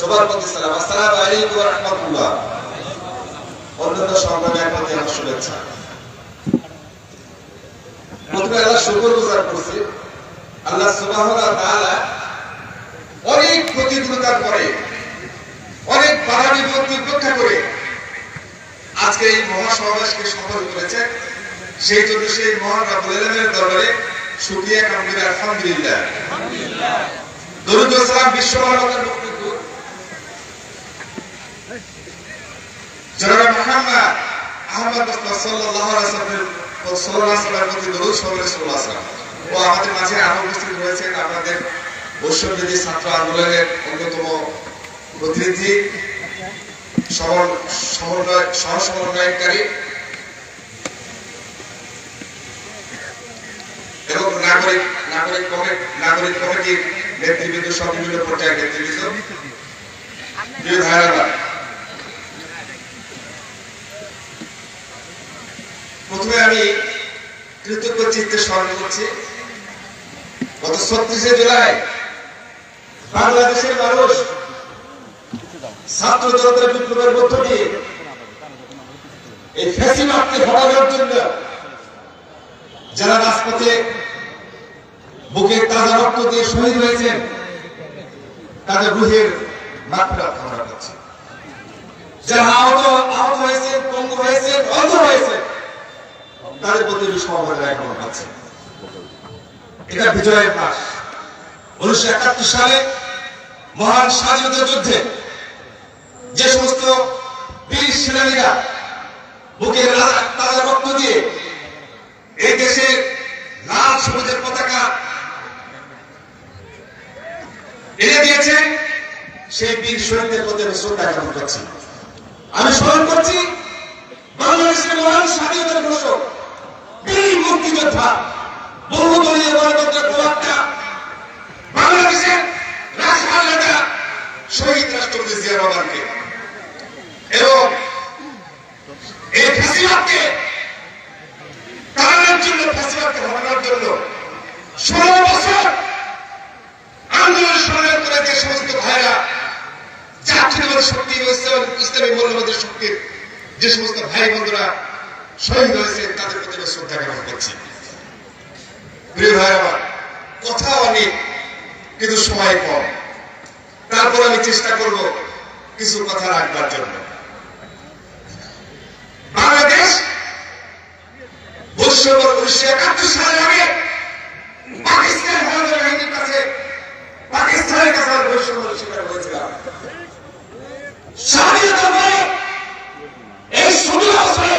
সবার প্রতি সালাম। আসসালাম আলাইকুম ওয়া রাহমাতুল্লাহ। অন্যান্য একমাত্র আমার শুভেচ্ছা। প্রথমে আল্লাহ শুকর করছি। আল্লাহ সুবহানাহু ওয়া তাআলা অনেক প্রতিকূলতার পরে, অনেক বাধা বিপত্তি উপেক্ষা করে আজকে এই মহাসমাবেশকে সফল করেছে। সেই জন্য সেই মহান রাবুল আলমের দরবারে সুক্রিয়া কামবির আলহামদুলিল্লাহ। দরুদ ও সালাম বিশ্ব মানবতার এবং নাগরিক নাগরিক নাগরিক কমিটির নেতৃবৃন্দ সব বিভিন্ন পর্যায়ের নেতৃবৃন্দ? প্রথমে আমি কৃতজ্ঞ চিত্তে স্মরণ করছি, গত ছত্রিশে জুলাই বাংলাদেশের মানুষ ছাত্র জনতার বিপ্লবের মধ্য দিয়ে এই ফ্যাসিবাদকে হটানোর জন্য যারা রাজপথে বুকে তাজা রক্ত দিয়ে শহীদ হয়েছেন, তাদের রুহের মাত্রাত কামনা করছি। যারা আহত আহত হয়েছে পঙ্গু হয়েছে অন্ধ হয়েছে তাদের প্রতি এটা বিজয়ের উনিশশো একাত্তর সালে মহান স্বাধীনতা যুদ্ধে যে সমস্ত বীর সেনানীরা বুকের রক্ত দিয়ে এই দেশের লাল সবুজের পতাকা এনে দিয়েছে, সেই বীর শহীদদের প্রতি আমি শ্রদ্ধা জ্ঞাপন করছি। আমি স্মরণ করছি বাংলাদেশের মহান স্বাধীনতার ঘোষক বীর মুক্তিযোদ্ধা বহুদলীয় গণতন্ত্রের প্রবক্তা বাংলাদেশের রাজহাল নেতা শহীদ রাষ্ট্রপতি জিয়া রহমানকে এবং এই ফ্যাসিবাদকে তাড়ানোর জন্য, ফ্যাসিবাদকে হটানোর জন্য ষোলো বছর আন্দোলন সংগ্রাম করে যে সমস্ত ভাইরা জাতীয় শক্তি ইসলাম মূল্যবোধের শক্তির যে সমস্ত ভাই বন্ধুরা শহীদ হয়েছে তাদের প্রতি শ্রদ্ধা জ্ঞাপন করছি প্রিয় ভাই আমার কথা অনেক কিন্তু সময় কম তারপর আমি চেষ্টা করব কিছু কথা রাখবার জন্য বাংলাদেশ বৈশ্বর কাছে পাকিস্তানের কাছে বৈষম্য স্বীকার হয়েছিলাম স্বাধীনতা পরে এই ষোলো বছরে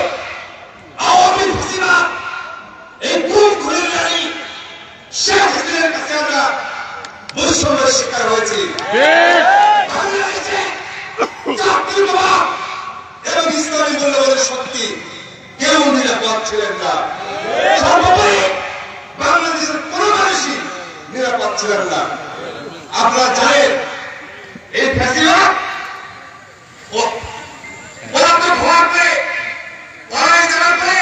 আওয়ামী ফিসিবা এই গুম খুনের রানী শেখ হাসিনার কাছে আমরা বৈষম্যের শিকার হয়েছি বাংলাদেশে জাতীয়তাবাদ এবং ইসলামী মূল্যবোধের শক্তি কেউ নিরাপদ ছিলেন না সর্বোপরি বাংলাদেশের কোন মানুষই নিরাপদ ছিলেন না আপনারা জানেন এই ফ্যাসিবাদ ও- পদার্থ হওয়ার পরে পড়ায় যাওয়ার পরে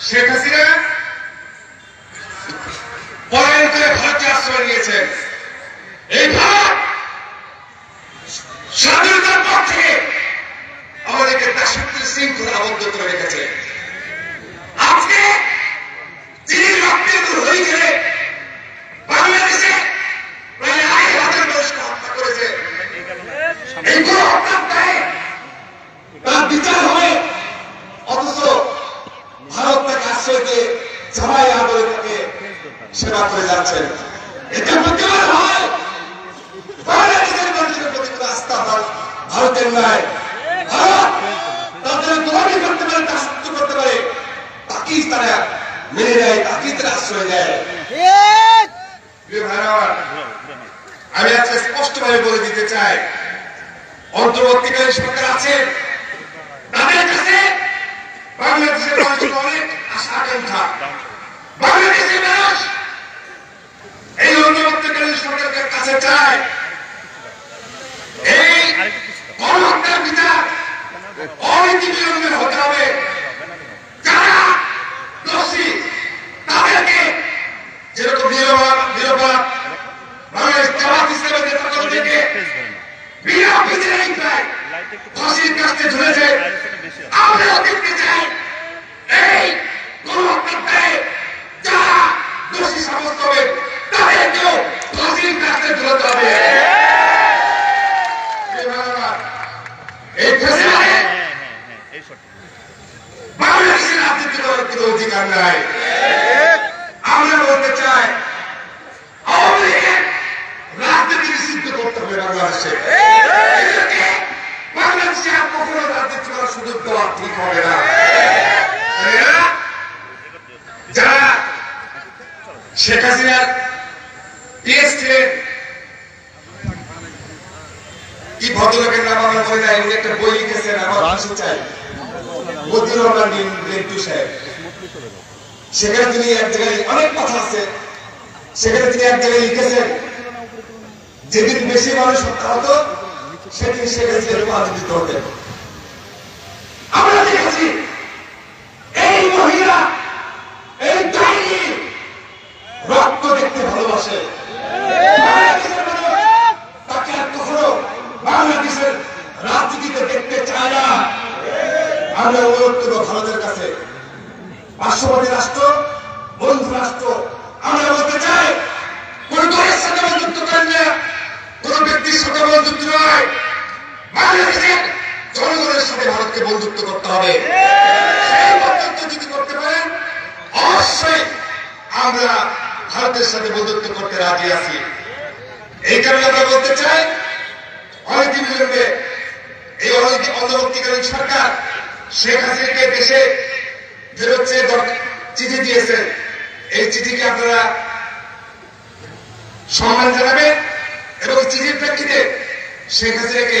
শেখ হাসিনা পলায়ন করে ভারতকে আশ্রয় নিয়েছেন। এই ভারত স্বাধীনতার পর থেকে আমাদেরকে দাসত্বের শৃঙ্খলা আবদ্ধ করে রেখেছে আজকে তিনি রক্তের হয়ে গেলে বাংলাদেশে প্রায় আড়াই হাজার ভারতের নাই ভারত তাদের গোলামি করতে পারে দাসত্ব করতে পারে তাকেই তারা মেনে নেয় তাকেই তারা আশ্রয় দেয় প্রিয় ভাইরা আমার, আমি আজকে স্পষ্টভাবে বলে দিতে চাই। অন্তর্বর্তীকালীন সরকার আছে। তাদের কাছে বাংলাদেশের মানুষের অনেক আশা, আকাঙ্ক্ষা। বাংলাদেশের মানুষ এই অন্তর্বর্তীকালীন সরকারের কাছে চায়। এই গণহত্যার বিচার অনীতি বিলম্বে হতে হবে। যারা দোষী, তাদেরকে যেরকম নিরবাদ নিরবাদ বাংলাদেশ জামাত ইসলামের নেতাকর্মীদেরকে বিনা বিচারে প্রায় ফাঁসির কাছে ঝুলেছে। আমরাও দেখতে চাই এই গণহত্যায় যারা দোষী সাব্যস্ত হবে, তাদেরকেও ফাঁসির কাছে ঝুলতে হবে। এই ফেসিবাদে বাংলাদেশের রাজনীতি করার কোনো অধিকার নাই। আমরা বলতে চাই করতে হবে বাংলাদেশে আর কখনো রাজনীতি করার সুযোগ দেওয়া ঠিক হবে না। যারা শেখ হাসিনার পিএসটির কি ভদ্রলোকের নাম আমার মনে নাই উনি একটা বই লিখেছেন আমার ভাষণ চাই। মতিউর রহমান রিন্টু সাহেব। সেখানে তিনি এক জায়গায় অনেক কথা আছে। সেখানে তিনি এক জায়গায় লিখেছেন যেদিন বেশি মানুষ হত্যা হতো সেদিন হাসিনার উপাধি দিতে হতেন আমরা দেখেছি এই মহিলা এই ডাইনি রক্ত দেখতে ভালোবাসে বাংলাদেশের মানুষ তাকে আর কখনো বাংলাদেশের রাজনীতিতে দেখতে চায় না আমরা অনুরোধ করব ভারতের কাছে পার্শ্ববর্তী রাষ্ট্র বন্ধু রাষ্ট্র আমরা বলতে চাই কোন দলের সাথে বন্ধুত্ব করেন না কোন ব্যক্তির সাথে বন্ধুত্ব নয় বাংলাদেশের জনগণের সাথে ভারতকে বন্ধুত্ব করতে হবে। সেই বন্ধুত্ব যদি করতে পারেন, অবশ্যই আমরা ভারতের সাথে বন্ধুত্ব করতে রাজি আছি। এই কারণে আমরা বলতে চাই অনেকদিন বিলম্বে এই অন্তর্বর্তীকালীন সরকার শেখ হাসিনাকে দেশে ফেরোচ্ছে চিঠি দিয়েছেন এই চিঠিকে আপনারা সম্মান জানাবেন এবং চিঠির প্রেক্ষিতে শেখ হাসিনাকে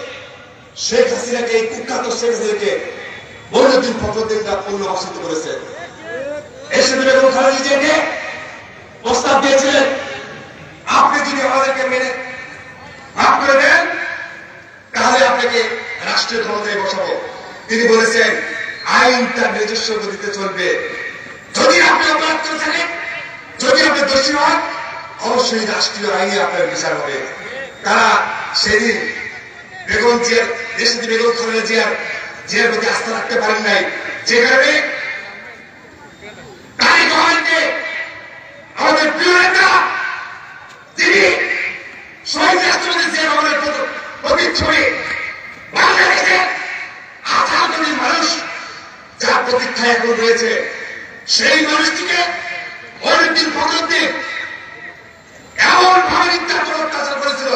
শেখ হাসিনাকে, এই কুখ্যাত শেখ হাসিনাকে মহিনুদ্দিন ফখরুদ্দিনরা পুনর্বাসিত করেছে। এসে বেগম খালেদা জিয়াকে প্রস্তাব দিয়েছিলেন, আপনি যদি আমাদেরকে মেনে মাফ করে দেন, তাহলে আপনাকে রাষ্ট্রীয় ক্ষমতায় বসাবো। তিনি বলেছেন, আইন তার নিজস্ব গতিতে চলবে। যদি আপনি অপরাধ করে থাকেন, যদি আপনি দোষী হন, অবশ্যই রাষ্ট্রীয় আইনে আপনার বিচার হবে। তারা সেদিন বেগম জিয়ার দেশটি বেগম খালেদা জিয়ার জিয়ার প্রতি আস্থা রাখতে পারেন নাই। যে কারণে তারই গভর্নমেন্টে আমাদের প্রিয় নেতা তিনি শহীদ রাষ্ট্রপতি জিয়া রহমানের প্রতি- প্রতিচ্ছবি বাংলাদেশের হাজার কোটি মানুষ যার প্রতীক্ষায় এখন রয়েছে সেই মানুষটিকে মহিউদ্দিন ফখরুদ্দিন এমন ভাবে নির্যাতন অত্যাচার করেছিল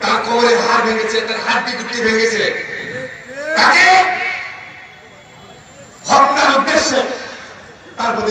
তার কোমরের হাড় ভেঙেছে তার হাড্ডি গুটি ভেঙেছে তাকে হত্যার উদ্দেশ্যে তার প্রতি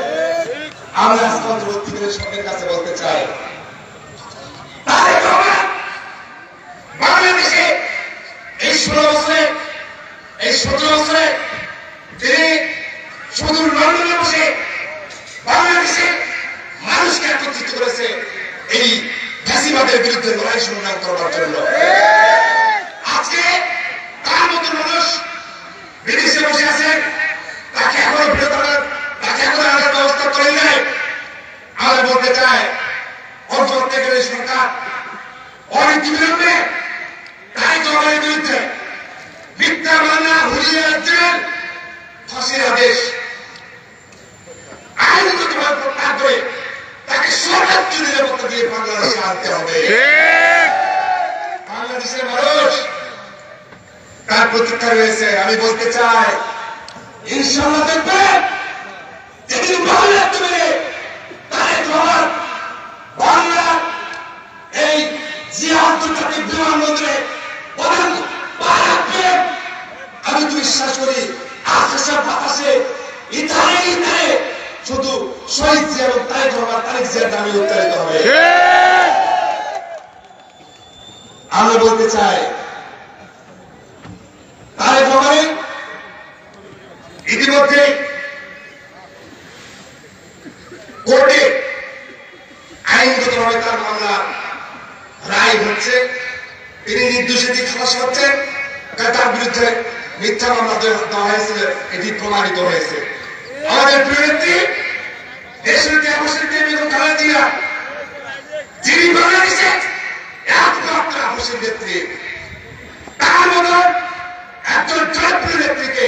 আমরা আজকাল যুবকদের সরকারের কাছে বলতে চাই। বাংলাদেশে এই ষোলো বছরে, এই সতেরো বছরে তিনি সুদূর লন্ডনে বসে বাংলাদেশে মানুষকে একত্রিত করেছে এই ফ্যাসিবাদের বিরুদ্ধে লড়াই সংগ্রাম করবার জন্য আজকে তার মতো মানুষ বিদেশে বসে আছেন তাকে এখনও ফেরত আনার তাকে এখনও আনার ব্যবস্থা করে নাই আমরা বলতে চাই অন্তর্বর্তীকালীন সরকার অনেক বিলম্বে তাই জবাবের বিরুদ্ধে মিথ্যা মামলা হুলিয়ে জেল ফাঁসির আদেশ আইনগত ভাবে প্রত্যাহার করে তাকে সর্বোচ্চ নিরাপত্তা দিয়ে বাংলাদেশে আনতে হবে বাংলাদেশের মানুষ তার প্রতীক্ষা রয়েছে আমি বলতে চাই ইনশাল্লাহ দেখবেন যেদিন বাংলা তুমি তারেক রহমান বাংলা এই যে আন্তর্জাতিক বিমানবন্দরে প্রধান আমি তো বিশ্বাস করি আকাশের বাতাসে ইতারে ইতারে শুধু শহীদ জিয়া এবং তারেক রহমান তারেক জিয়ার নামে উত্তারিত হবে। আমরা বলতে চাই তারেক রহমানের ইতিমধ্যে কোর্টে আইনগতভাবে তার মামলা রায় হচ্ছে। তিনি নির্দোষী খালাস হচ্ছেন তার বিরুদ্ধে মিথ্যা মামলা দেওয়া হয়েছিল, এটি প্রমাণিত হয়েছে। আমাদের নেত্রী দেশের দেশের দেবী খালেদা জিয়া, যিনি বাংলাদেশের একমাত্র হোসেন নেত্রী, তার মতো একজন জনপ্রিয় নেত্রীকে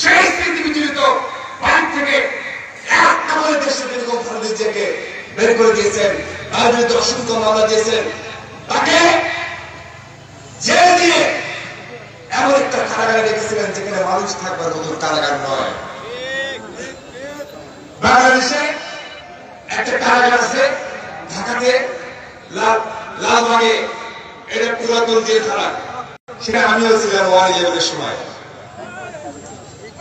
সেই স্মৃতি বিচলিত বাড়ি থেকে এক কাপড়ে দেশের বেগম খালেদা জিয়াকে বের করে দিয়েছেন, তার বিরুদ্ধে অসংখ্য মামলা দিয়েছেন, তাকে জেলে দিয়ে এমন একটা কারাগারে রেখেছিলেন যেখানে মানুষ থাকবার মতো কারাগার নয়। বাংলাদেশে একটা কারাগার আছে, ঢাকাতে লাল, লালবাগে, এটা পুরাতন জেলখানা সেটা আমিও ছিলাম ইলেভেনের সময়।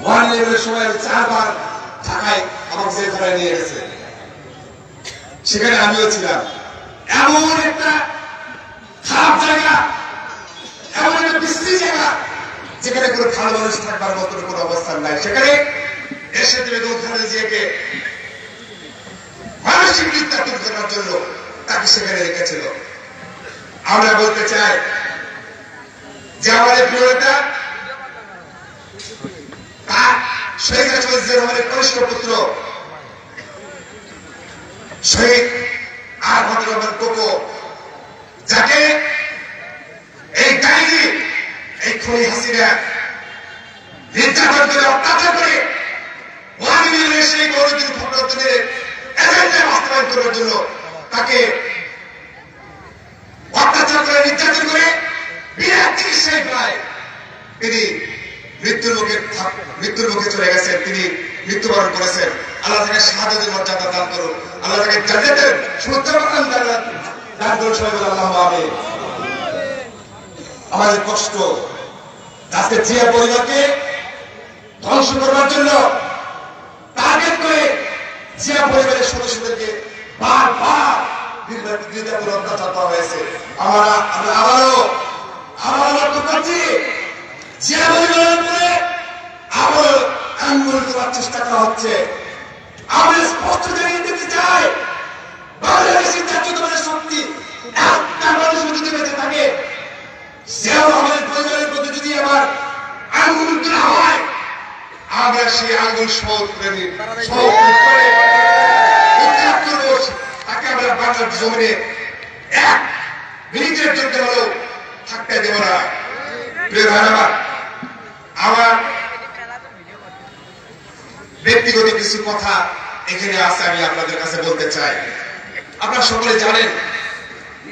ওয়ান ইলেভেনের সময় চারবার ঢাকায় আমাকে জেলখানায় নিয়ে গেছে। সেখানে আমিও ছিলাম। এমন একটা খারাপ জায়গা, এমন একটা বিশ্রী জায়গা, যেখানে কোনো ভালো মানুষ থাকবার মতো কোনো অবস্থান নাই। সেখানে এসে দেবে খালেদা জিয়াকে মানসিক নির্যাতন করার জন্য তাকে সেখানে রেখেছিল। আমরা বলতে চাই যে আমাদের প্রিয় নেতা তার শহীদ রাষ্ট্রপতি জিয়া রহমানের কনিষ্ঠ পুত্র। শহীদ আর রহমান কোকো। যাকে এই ডাইনি এই খনি হাসিনা নির্যাতন করে, অত্যাচার করে সেই গৌরবীর ভোটারদের এজেন্ডা বাস্তবায়ন করার জন্য তাকে অত্যাচার করে, নির্যাতন করে বিরাট চিকিৎসায় প্রায় তিনি মৃত্যুর থাক- মৃত্যুর মুখে চলে গেছেন, তিনি মৃত্যুবরণ করেছেন। আল্লাহ তাকে শাহাদাতের মর্যাদা দান করুন। আল্লাহ তাকে জান্নাতের সুন্দর দান করুন। সবাই বলে আল্লাহ আমিন। আমাদের কষ্ট আজকে জিয়া পরিবারকে ধ্বংস করবার জন্য টার্গেট করে জিয়া পরিবারের সদস্যদেরকে বারবার নির্যাতন অত্যাচার করা হয়েছে। আমরা আমরা আবারও আবারও লক্ষ্য করছি জিয়া আবারও তোলার চেষ্টা করা হচ্ছে। আমরা স্পষ্ট জানিয়ে দিতে চাই বাংলাদেশের জাতীয়তাবাদের শক্তি একটা মানুষ যদি বেঁচে থাকে সেও আমাদের পরিবারের প্রতি যদি আমার আঙ্গুল তোলা হয়, আমরা সেই আঙ্গুল তাকে আমরা বাংলার জমিনে এক মিনিটের জন্য হলেও থাকতে দেব না। প্রিয় আমার ব্যক্তিগত কিছু কথা এখানে আছে, আমি আপনাদের কাছে বলতে চাই। আপনারা সকলে জানেন,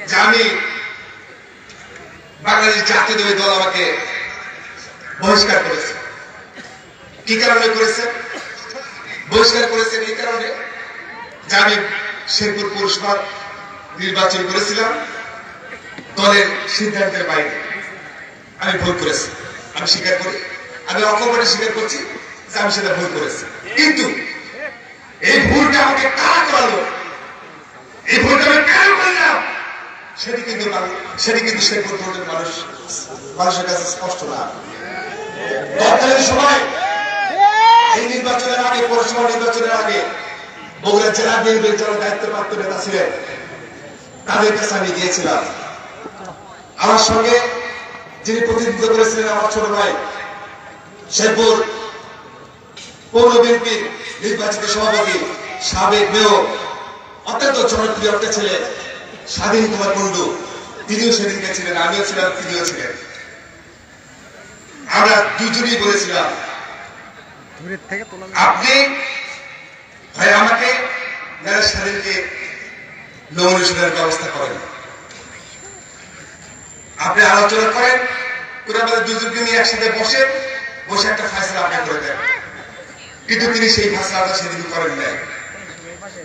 যে আমি বাংলাদেশ জাতীয় দল আমাকে বহিষ্কার করেছে। কি কারণে করেছে? বহিষ্কার করেছেন এই কারণে যে আমি শেরপুর পৌরসভা নির্বাচন করেছিলাম, দলের সিদ্ধান্তের বাইরে। আমি ভুল করেছি, আমি স্বীকার করি। আমি অকপটে স্বীকার করছি আমি সেটা ভুল করেছি। কিন্তু এই ভুলটা আমাকে কারা করালো? এই ভুলটা আমি কেন করলাম? সেটি কিন্তু সেটি কিন্তু শেরপুর ভোটের মানুষ মানুষের কাছে স্পষ্ট না। তৎকালীন সময় এই নির্বাচনের আগে, পৌরসভা নির্বাচনের আগে বগুড়া জেলা বিএনপির যারা দায়িত্বপ্রাপ্ত নেতা ছিলেন তাদের কাছে আমি গিয়েছিলাম। আমার সঙ্গে যিনি প্রতিনিধিত্ব করেছিলেন আমার ছোট ভাই, শেরপুর পৌর বিএনপির নির্বাচিত সভাপতি সাবেক মেয়র অত্যন্ত জনপ্রিয় একটা ছেলে স্বাধীন কুমার কুণ্ডু তিনিও সেদিনকে ছিলেন আমিও ছিলাম তিনিও ছিলেন। আমরা দুজনই বলেছিলাম আপনি ভাই আমাকে স্বাধীনকে ব্যবস্থা করেন আপনি আলোচনা করেন আমাদের দুজনকে নিয়ে একসাথে বসে বসে একটা ফাইসলা আপনি করে দেন। কিন্তু তিনি সেই ফাইসলাটা সেদিন করেন নাই।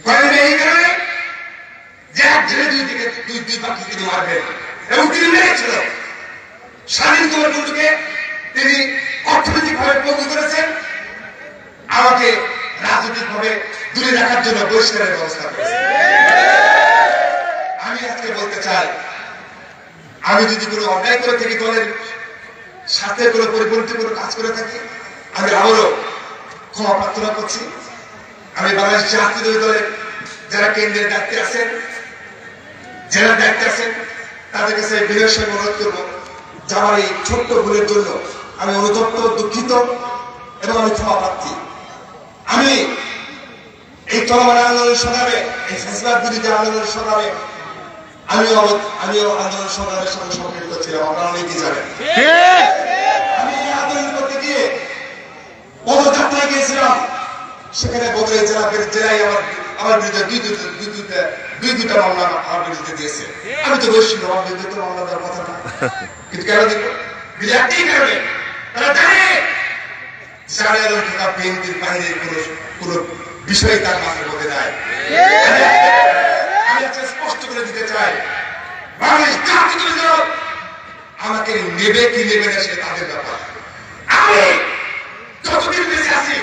করেন এই কারণে যে এক ঢেলে দুই দিকে, দুই দুই পাখি তিনি মারবেন এবং তিনি মেরেছিল স্বাধীন কুণ্ডুকে তিনি অর্থনৈতিক ভাবে পঙ্গু করেছেন। আমাকে রাজনৈতিক ভাবে দূরে রাখার জন্য বহিষ্কারের ব্যবস্থা করেছেন। আমি আজকে বলতে চাই, আমি যদি কোনো অন্যায় করে থাকি দলের সাথে কোনো পরিপন্থী কোনো কাজ করে থাকি, আমি আবারও ক্ষমা প্রার্থনা করছি। আমি বাংলাদেশ জাতীয় দলের যারা কেন্দ্রের দায়িত্বে আছেন জেলার দায়িত্বে আছেন তাদের কাছে বিনয়ের সঙ্গে অনুরোধ করব যে আমার এই ছোট্ট ভুলের জন্য আমি অনুতপ্ত দুঃখিত এবং আমি ক্ষমা প্রার্থী। আমি এই চলমান আন্দোলনের সংগ্রামে এই ফেসলার বিরুদ্ধে আন্দোলনের সংগ্রামে আমিও আমিও আন্দোলন সংগ্রামের সঙ্গে সম্পৃক্ত ছিলাম আপনারা অনেকেই জানেন। আমি এই আন্দোলন করতে গিয়ে পদযাত্রায় গিয়েছিলাম। সেখানে আমার আমার বিরুদ্ধে দুই দুই দুই মামলা আমার বিরুদ্ধে দিয়েছে। আমি তো আমার মামলা দেওয়ার কথা না। কিন্তু কেন কোনো বিষয় তার মাথার মধ্যে নাই। স্পষ্ট করে দিতে চাই। আমাকে নেবে কি নেবে না সে তাদের ব্যাপার। আমি যতদিন বেঁচে আছি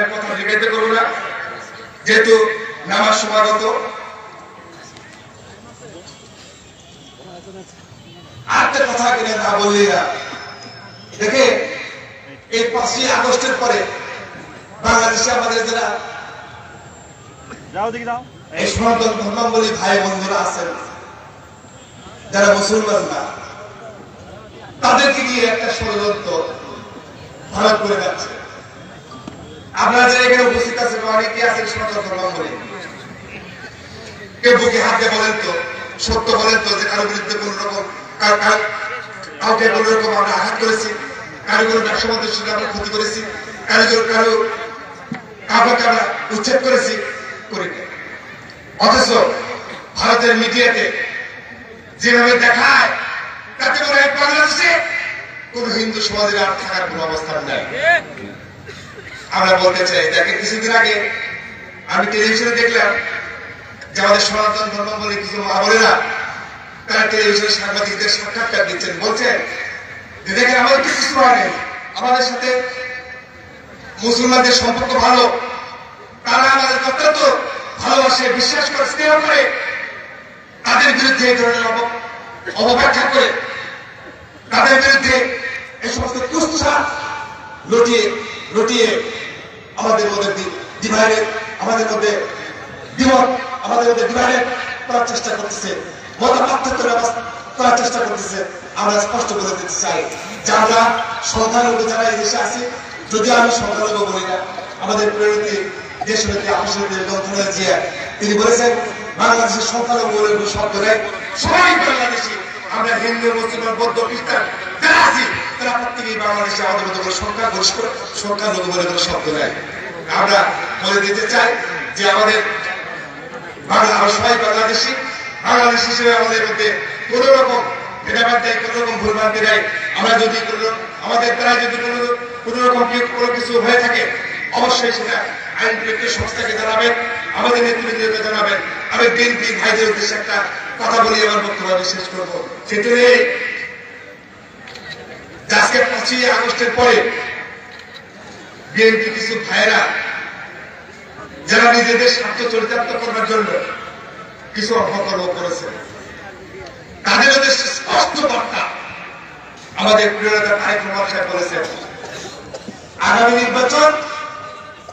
এক কথা জিজ্ঞাসা করব না। যেহেতু নামার সমাগত আরেকটা কথা কিনে না বললি না। দেখে, এই পাঁচই আগস্টের পরে বাংলাদেশে আমাদের যারা যাও দেখি, যাও। এই ধর্মাবলী ভাই বন্ধুরা আছেন, যারা মুসলমান না, তাদেরকে নিয়ে একটা ষড়যন্ত্র ভারত করে যাচ্ছে। আপনারা যারা এখানে উপস্থিত আছেন অনেকে আছেন সনাতন ধর্মাবলী। কেউ বুকে হাত বলেন তো, সত্য বলেন তো যে কারও বিরুদ্ধে কোন রকম কাউকে কোন রকম আমরা আঘাত করেছি, কারও কোনো ব্যবসা আমরা ক্ষতি করেছি, কারও কারও কাউকে আমরা উচ্ছেদ করেছি করিনি অথচ ভারতের মিডিয়াতে যেভাবে দেখায়, তাতে করে বাংলাদেশে কোন হিন্দু সমাজের আর থাকার কোন অবস্থান নাই। আমরা বলতে চাই, দেখেন কিছুদিন আগে আমি টেলিভিশনে দেখলাম যে আমাদের সনাতন ধর্ম বলে কিছু মা বোনেরা তারা টেলিভিশনে সাংবাদিকদের সাক্ষাৎকার দিচ্ছেন। বলছেন যে, দেখেন আমাদের কিছু নেই। আমাদের সাথে মুসলমানদের সম্পর্ক ভালো তারা আমাদের অত্যন্ত ভালোবাসে, বিশ্বাস করে, স্নেহ করে। তাদের বিরুদ্ধে এই ধরনের অপব্যাখ্যা করে তাদের বিরুদ্ধে এই সমস্ত কুষ্ঠা লটিয়ে লটিয়ে আমাদের মধ্যে ডিভাইডেড আমাদের মধ্যে দ্বিমত আমাদের মধ্যে ডিভাইডেড করার চেষ্টা করতেছে। মত পার্থক্য করার চেষ্টা করতেছে। আমরা স্পষ্ট করে দিতে চাই যে আমরা যারা এই দেশে আছি, যদি আমি সংখ্যালঘু বলি না, আমাদের প্রেরণী তিনি বলেছেন, বাংলাদেশের সংখ্যালঘু শব্দ সবাই বাংলাদেশি। আমরা হিন্দু মুসলমান বৌদ্ধ, খ্রিস্টান, যারা আছি, তারা প্রত্যেকেই বাংলাদেশে আমাদের মতো করে সংখ্যা গরিষ্ঠ সংখ্যালঘু বলে শব্দ নেই। আমরা বলে দিতে চাই যে আমাদের আমরা সবাই বাংলাদেশি। বাংলাদেশ হিসেবে আমাদের মধ্যে কোন রকম ভেদাভেদ নেই, কোন রকম ভুলভ্রান্তি নেই। আমরা যদি আমাদের দ্বারা যদি কোন রকম কোনো কিছু হয়ে থাকে অবশ্যই সেটা আইন প্রয়োগ সংস্থাকে জানাবেন, আমাদের নেতৃবৃন্দকে জানাবেন। আমি বিএনপি ভাইদের উদ্দেশ্যে একটা কথা বলি, আমার বক্তব্য শেষ করব। সেটি আজকে পাঁচই আগস্টের পরে বিএনপি কিছু ভাইয়েরা, যারা নিজেদের স্বার্থ চরিতার্থ করবার জন্য কিছু অপকর্ম করেছে, তাদের উদ্দেশ্যে স্পষ্ট বার্তা আমাদের প্রিয় নেতা তারেক রহমান সাহেব বলেছেন, আগামী নির্বাচন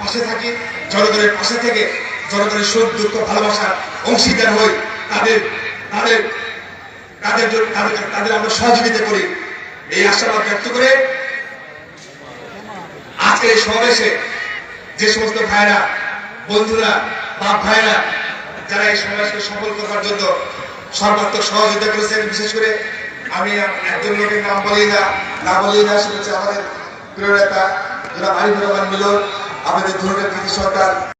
পাশে থাকি, জনগণের পাশে থেকে জনগণের সুখ দুঃখ, ভালোবাসার অংশীদার হই। তাদের তাদের তাদের তাদের আমরা সহযোগিতা করি। এই আশাবাদ ব্যক্ত করে আজকের এই সমাবেশে যে সমস্ত ভাইরা বন্ধুরা বা ভাইরা যারা এই সমাবেশকে সফল করবার জন্য সর্বাত্মক সহযোগিতা করেছেন, বিশেষ করে আমি একজন লোকের নাম বলি না না বলি না, সেটা হচ্ছে আমাদের প্রিয় নেতা যারা আরিফুর রহমান মিলন। আমাদের ধর্মের কৃষি সরকার